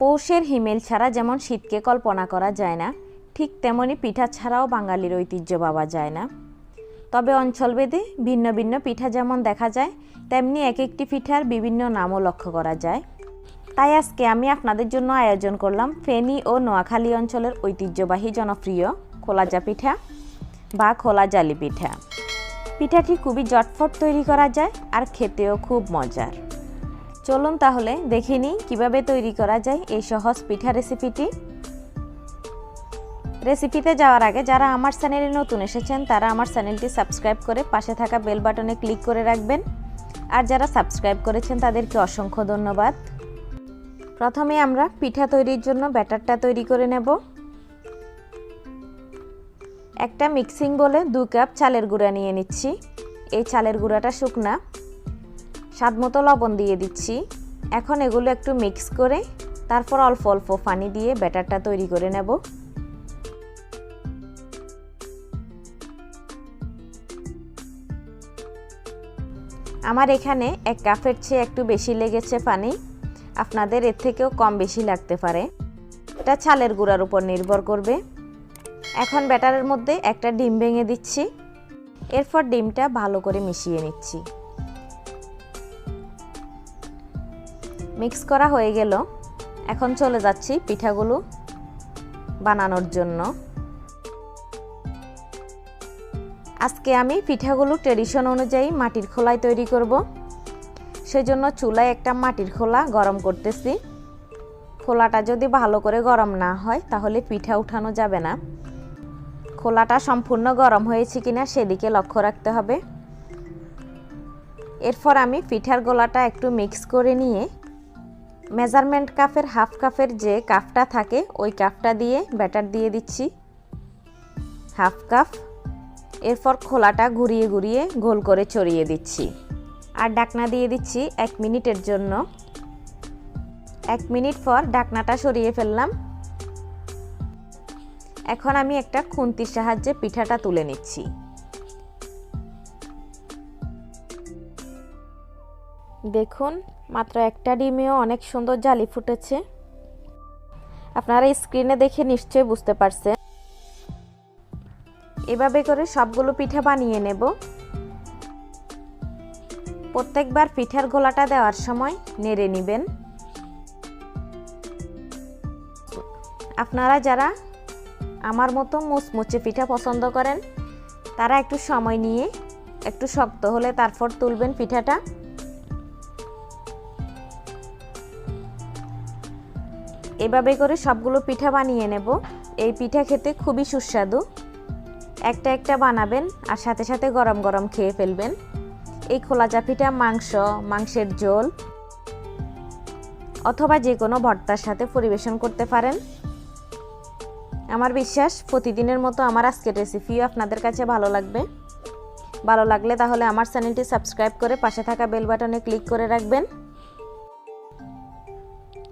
পৌষের হিমেল ছাড়া যেমন শীতকে কল্পনা করা যায় না, ঠিক তেমনি পিঠা ছাড়াও বাঙালির ঐতিহ্য পাওয়া যায় না। তবে অঞ্চলভেদে ভিন্ন ভিন্ন পিঠা যেমন দেখা যায়, তেমনি এক একটি পিঠার বিভিন্ন নামও লক্ষ্য করা যায়। তাই আজকে আমি আপনাদের জন্য আয়োজন করলাম ফেনী ও নোয়াখালী অঞ্চলের ঐতিহ্যবাহী জনপ্রিয় খোলাজা পিঠা বা খোলা জালি পিঠা। পিঠাটি খুবই জটফট তৈরি করা যায় আর খেতেও খুব মজার। চলুন তাহলে দেখে নিই কীভাবে তৈরি করা যায় এই সহজ পিঠা রেসিপিটি। রেসিপিতে যাওয়ার আগে যারা আমার চ্যানেলে নতুন এসেছেন, তারা আমার চ্যানেলটি সাবস্ক্রাইব করে পাশে থাকা বেল বাটনে ক্লিক করে রাখবেন। আর যারা সাবস্ক্রাইব করেছেন, তাদেরকে অসংখ্য ধন্যবাদ। প্রথমে আমরা পিঠা তৈরির জন্য ব্যাটারটা তৈরি করে নেব। একটা মিক্সিং বলে দু কাপ চালের গুঁড়া নিয়ে নিচ্ছি। এই চালের গুঁড়াটা শুকনা। স্বাদ মতো লবণ দিয়ে দিচ্ছি। এখন এগুলো একটু মিক্স করে তারপর অল্প অল্প পানি দিয়ে ব্যাটারটা তৈরি করে নেব। আমার এখানে এক কাপের চেয়ে একটু বেশি লেগেছে পানি। আপনাদের এর থেকেও কম বেশি লাগতে পারে। এটা চালের গুঁড়ার উপর নির্ভর করবে। এখন ব্যাটারের মধ্যে একটা ডিম ভেঙে দিচ্ছি। এরপর ডিমটা ভালো করে মিশিয়ে নিচ্ছি। মিক্স করা হয়ে গেল। এখন চলে যাচ্ছি পিঠাগুলো বানানোর জন্য। আজকে আমি পিঠাগুলো ট্রেডিশন অনুযায়ী মাটির খোলায় তৈরি করব। সেজন্য চুলায় একটা মাটির খোলা গরম করতেছি। খোলাটা যদি ভালো করে গরম না হয়, তাহলে পিঠা উঠানো যাবে না। খোলাটা সম্পূর্ণ গরম হয়েছে কিনা সেদিকে লক্ষ্য রাখতে হবে। এরপর আমি পিঠার গোলাটা একটু মিক্স করে নিয়ে মেজারমেন্ট কাপের হাফ কাপের যে কাপটা থাকে, ওই কাপটা দিয়ে ব্যাটার দিয়ে দিচ্ছি। হাফ কাপ এরপর খোলাটা ঘুরিয়ে ঘুরিয়ে গোল করে চড়িয়ে দিচ্ছি। আর ডাকনা দিয়ে দিচ্ছি এক মিনিটের জন্য। এক মিনিট পর ডাকনাটা সরিয়ে ফেললাম। এখন আমি একটা খুন্তির সাহায্যে পিঠাটা তুলে নিচ্ছি। দেখুন, মাত্র একটা ডিমেও অনেক সুন্দর জালি ফুটেছে। আপনারা স্ক্রিনে দেখে নিশ্চয়ই বুঝতে পারছেন। এভাবে করে সবগুলো পিঠা বানিয়ে নেব। প্রত্যেকবার পিঠার গোলাটা দেওয়ার সময় নেড়ে নেবেন। আপনারা যারা আমার মতো মুচমুচে পিঠা পছন্দ করেন, তারা একটু সময় নিয়ে, একটু শক্ত হলে তারপর তুলবেন পিঠাটা। এভাবে করে সবগুলো পিঠা বানিয়ে নেব। এই পিঠা খেতে খুবই সুস্বাদু। একটা একটা বানাবেন আর সাথে সাথে গরম গরম খেয়ে ফেলবেন। এই খোলা চাপিটা মাংস, মাংসের ঝোল অথবা যে কোনো ভর্তার সাথে পরিবেশন করতে পারেন। আমার বিশ্বাস প্রতিদিনের মতো আমার আজকের রেসিপিও আপনাদের কাছে ভালো লাগবে। ভালো লাগলে তাহলে আমার চ্যানেলটি সাবস্ক্রাইব করে পাশে থাকা বেল বাটনে ক্লিক করে রাখবেন।